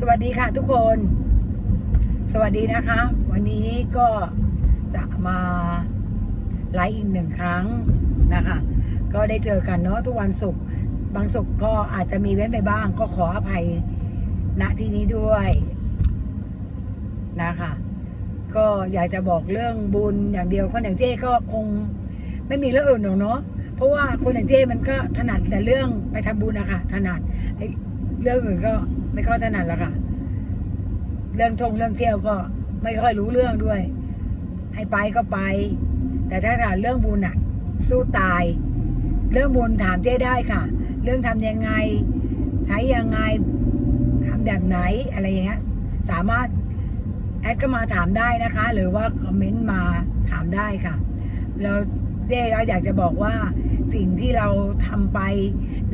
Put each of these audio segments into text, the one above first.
สวัสดีค่ะทุกคน สวัสดีนะคะ วันนี้ก็จะมาไลฟ์อีกหนึ่งครั้งนะคะ ก็ได้เจอกันเนาะทุกวันศุกร์บางศุกร์ก็อาจจะมีเว้นไปบ้าง ก็ขออภัยณที่นี้ด้วยนะคะ ก็อยากจะบอกเรื่องบุญอย่างเดียวคนอย่างเจ้ก็คงไม่มีเรื่องอื่นหรอกเนาะเพราะว่าคนอย่างเจ้มันก็ถนัดแต่เรื่องไปทำบุญนะคะถนัดเรื่องอื่นก็ ไม่ค่อยถนัดแล้วค่ะ เรื่องทงเรื่องเที่ยวก็ไม่ค่อยรู้เรื่องด้วย ให้ไปก็ไป แต่ถ้าถามเรื่องบุญอะสู้ตาย เรื่องบุญถามเจ้ได้ค่ะ เรื่องทำยังไง ใช้ยังไงทำแบบไหนอะไรอย่างเงี้ยสามารถแอดก็มาถามได้นะคะ หรือว่าคอมเมนต์มาถามได้ค่ะแล้วเจ๊ก็อยากจะบอกว่าสิ่งที่เราทำไป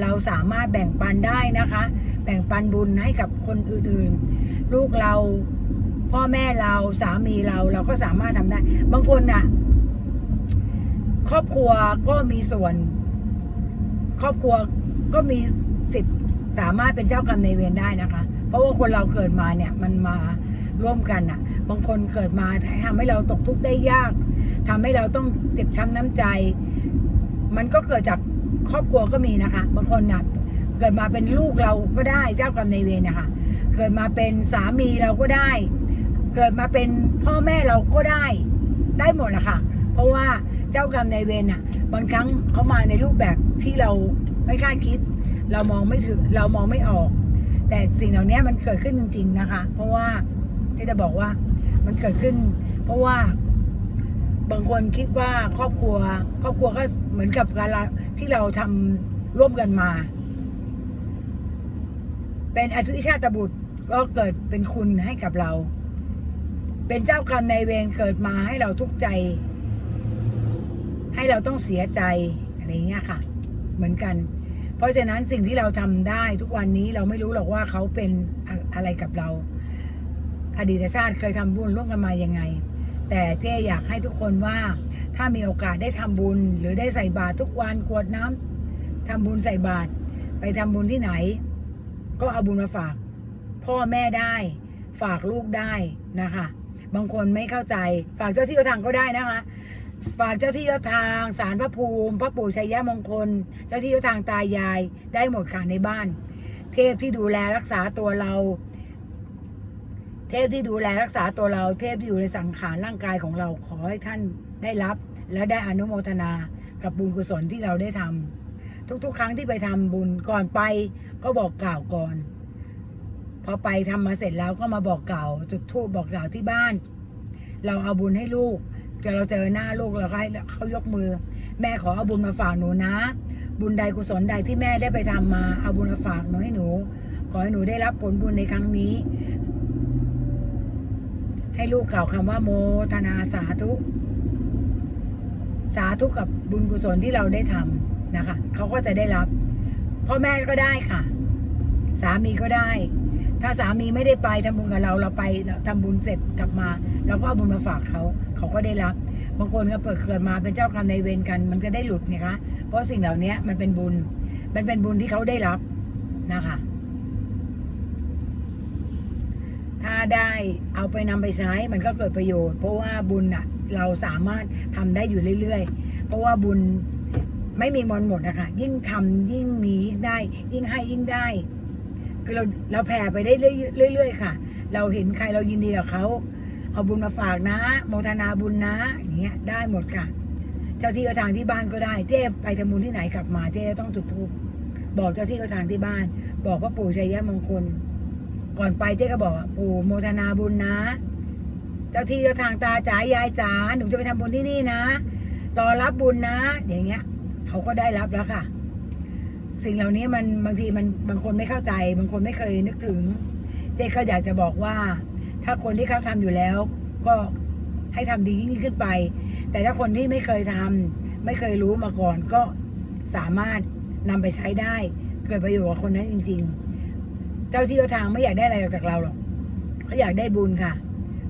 เราสามารถแบ่งปันได้นะคะ แบ่งปันบุญให้กับคนอื่นๆ ลูกเราพ่อแม่เราสามีเราเราก็สามารถทำได้ บางคนน่ะ ครอบครัวก็มีส่วน ครอบครัวก็มีสิทธิ์สามารถเป็นเจ้ากรรมในายเวรได้นะคะ เพราะว่าคนเราเกิดมาเนี่ย มันมาร่วมกันน่ะ บางคนเกิดมาทำให้เราตกทุกข์ได้ยากทำให้เราต้องเจ็บช้ำน้ำใจ มันก็เกิดจากครอบครัวก็มีนะคะ บางคนน่ะ เกิดมาเป็นลูกเราก็ได้เจ้ากรรมนายเวรนะคะเกิดมาเป็นสามีเราก็ได้ เกิดมาเป็นพ่อแม่เราก็ได้ ได้หมดละค่ะ เพราะว่าเจ้ากรรมนายเวรน่ะ บางครั้งเขามาในรูปแบบที่เราไม่คาดคิด เรามองไม่ถึงเรามองไม่ออก แต่สิ่งเหล่านี้มันเกิดขึ้นจริง ๆนะคะ เพราะว่าที่จะบอกว่ามันเกิดขึ้น เพราะว่าบางคนคิดว่าครอบครัว ครอบครัวก็เหมือนกับการละที่เราทำร่วมกันมา เป็นอธิชาตบุตรก็เกิดเป็นคุณให้กับเรา เป็นเจ้ากรรมนายเวรเกิดมาให้เราทุกข์ใจ ให้เราต้องเสียใจอะไรเงี้ยค่ะ เหมือนกัน เพราะฉะนั้นสิ่งที่เราทำได้ทุกวันนี้เราไม่รู้หรอกว่าเขาเป็นอะอะไรกับเรา อดีตชาติเคยทำบุญร่วมกันมายังไง แต่เจ๊อยากให้ทุกคนว่า ถ้ามีโอกาสได้ทำบุญ หรือได้ใส่บาตรทุกวันกรวดน้ำทำบุญใส่บาตรไปทำบุญที่ไหน ก็เอาบุญมาฝาก พ่อแม่ได้ ฝากลูกได้นะคะ บางคนไม่เข้าใจ ฝากเจ้าที่เจ้าทางก็ได้นะคะ ฝากเจ้าที่เจ้าทางสารพระภูมิพระปู่ชัยยะมงคล เจ้าที่เจ้าทางตายายได้หมดค่ะในบ้าน เทพที่ดูแลรักษาตัวเรา เทพที่ดูแลรักษาตัวเรา เทพที่อยู่ในสังขารร่างกายของเราขอให้ท่านได้รับ และได้อนุโมทนากับบุญกุศลที่เราได้ทำ ทุก ๆ ครั้งที่ไปทำบุญก่อนไปก็บอกกล่าวก่อน พอไปทำมาเสร็จแล้วก็มาบอกกล่าวจุดธูปบอกกล่าวที่บ้าน เราเอาบุญให้ลูกจอเราเจอหน้าลูกเราก็ให้เขายกมือ แม่ขอเอาบุญมาฝากหนูนะ บุญใดกุศลใดที่แม่ได้ไปทำมาเอาบุญมาฝากหนูให้หนู ขอให้หนูได้รับผลบุญในครั้งนี้ ให้ลูกกล่าวคำว่าโมทนาสาธุ สาธุกับบุญกุศลที่เราได้ทำ นะคะเขาก็จะได้รับพ่อแม่ก็ได้ค่ะ สามีก็ได้ ถ้าสามีไม่ได้ไปทำบุญกับเราเราไปเราทำบุญเสร็จกลับมาเราก็เอาบุญมาฝากเขาเขาก็ได้รับบางคนก็เปิดเกิดมาเป็นเจ้ากรรมในเวรกัน มันจะได้หลุดไงคะ เพราะสิ่งเหล่านี้มันเป็นบุญ มันเป็นบุญที่เขาได้รับนะคะ ถ้าได้เอาไปนำไปใช้มันก็เกิดประโยชน์ เพราะว่าบุญอะเราสามารถทำได้อยู่เรื่อยๆ เพราะว่าบุญ ไม่มีมอนหมดนะคะยิ่งทำยิ่งมียิ่งได้ ยิ่งให้ยิ่งได้ คือเราเราแผ่ไปได้เรื่อยๆค่ะ เราเห็นใครเรายินดีกับเขาเอาบุญมาฝากนะ โมทนาบุญนะอย่างเงี้ยได้หมดค่ะ เจ้าที่เจ้าทางที่บ้านก็ได้ เจ๊ไปทำบุญที่ไหนกลับมาเจ๊ต้องจุดธูปบอกเจ้าที่เจ้าทางที่บ้าน บอกว่าปู่ชัยยะมงคล ก่อนไปเจ๊ก็บอกปู่โมทนาบุญนะ เจ้าที่เจ้าทางตาจ๋ายายจ๋าหนูจะไปทำบุญที่นี่นะรอรับบุญนะ อย่างเงี้ย เขาก็ได้รับแล้วค่ะ สิ่งเหล่านี้มันบางทีมันบางคนไม่เข้าใจ บางคนไม่เคยนึกถึง เจ๊ก็อยากจะบอกว่า ถ้าคนที่เขาทำอยู่แล้ว ก็ให้ทำดียิ่งขึ้นไป แต่ถ้าคนที่ไม่เคยทำไม่เคยรู้มาก่อนก็สามารถนำไปใช้ได้ เกิดประโยชน์กับคนนั้นจริง ๆ เจ้าที่เจ้าทางไม่อยากได้อะไรจากเราหรอกเขาอยากได้บุญค่ะ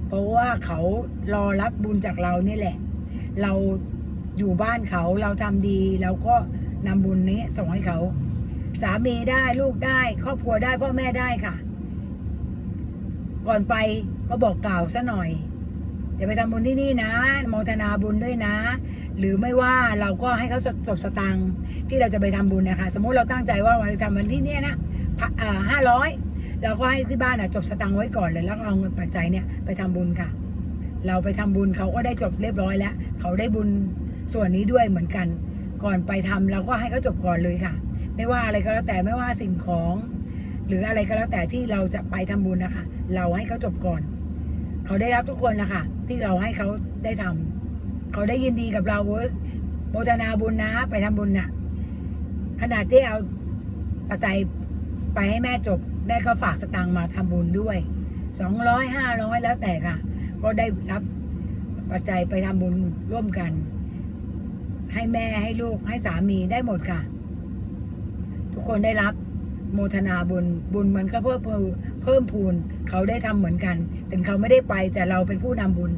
เพราะว่าเขารอรับบุญจากเรานี่แหละ เรา อยู่บ้านเขาเราทำดีเราก็นำบุญนี้ส่งให้เขา สามีได้ลูกได้ ครอบครัวได้พ่อแม่ได้ค่ะ ก่อนไปก็บอกกล่าวซะหน่อยจะไปทำบุญที่นี่นะมทนาบุญด้วยนะ หรือไม่ว่าเราก็ให้เขาจบสตังที่เราจะไปทำบุญนะคะ สมมุติเราตั้งใจว่าเราจะทำบุญที่นี่นะห้าร้อยเราก็ให้ที่บ้านอะจบสตังไว้ก่อนเลยแล้วเอาเงินปัจจัยเนี่ยไปทำบุญค่ะ เราไปทำบุญเขาก็ได้จบเรียบร้อยแล้ว เขาได้บุญ ส่วนนี้ด้วยเหมือนกัน ก่อนไปทำเราก็ให้เขาจบก่อนเลยค่ะ ไม่ว่าอะไรก็แล้วแต่ไม่ว่าสิ่งของ หรืออะไรก็แล้วแต่ที่เราจะไปทำบุญนะคะ เราให้เขาจบก่อน เขาได้รับทุกคนนะคะที่เราให้เขาได้ทำเขาได้ยินดีกับเราเว้ยโมทนาบุญนะ ไปทำบุญน่ะขนาดเจ๊เอาปัจจัยไปให้แม่จบ แม่ก็ฝากสตังค์มาทำบุญด้วยสองร้อยห้าร้อยแล้วแต่ค่ะ ก็ได้รับปัจจัยไปทำบุญร่วมกัน ให้แม่ให้ลูกให้สามีได้หมดค่ะ ทุกคนได้รับโมทนาบุญบุญมันก็เพิ่มเพิ่มพูนเขาได้ทำเหมือนกัน ถึงเขาไม่ได้ไปแต่เราเป็นผู้นำบุญ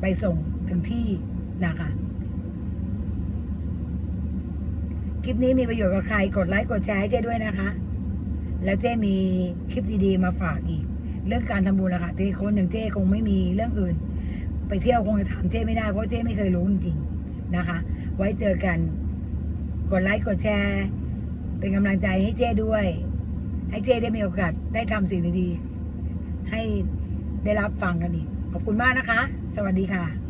ไปส่งถึงที่นะคะคลิปนี้มีประโยชน์กับใครกดไลค์กดแชร์ให้เจ้ด้วยนะคะ แล้วเจ้มีคลิปดีๆมาฝากอีก เรื่องการทำบุญนะคะที่คนอย่างเจ้คงไม่มีเรื่องอื่น ไปเที่ยวคงจะถามเจ้ไม่ได้เพราะเจ้ไม่เคยรู้จริงๆนะคะ ไว้เจอกัน กดไลค์กดแชร์ เป็นกำลังใจให้เจ้ด้วย ให้เจ้ได้มีโอกาสได้ทำสิ่งดีๆให้ได้รับฟังกันอีก ขอบคุณมากนะคะ สวัสดีค่ะ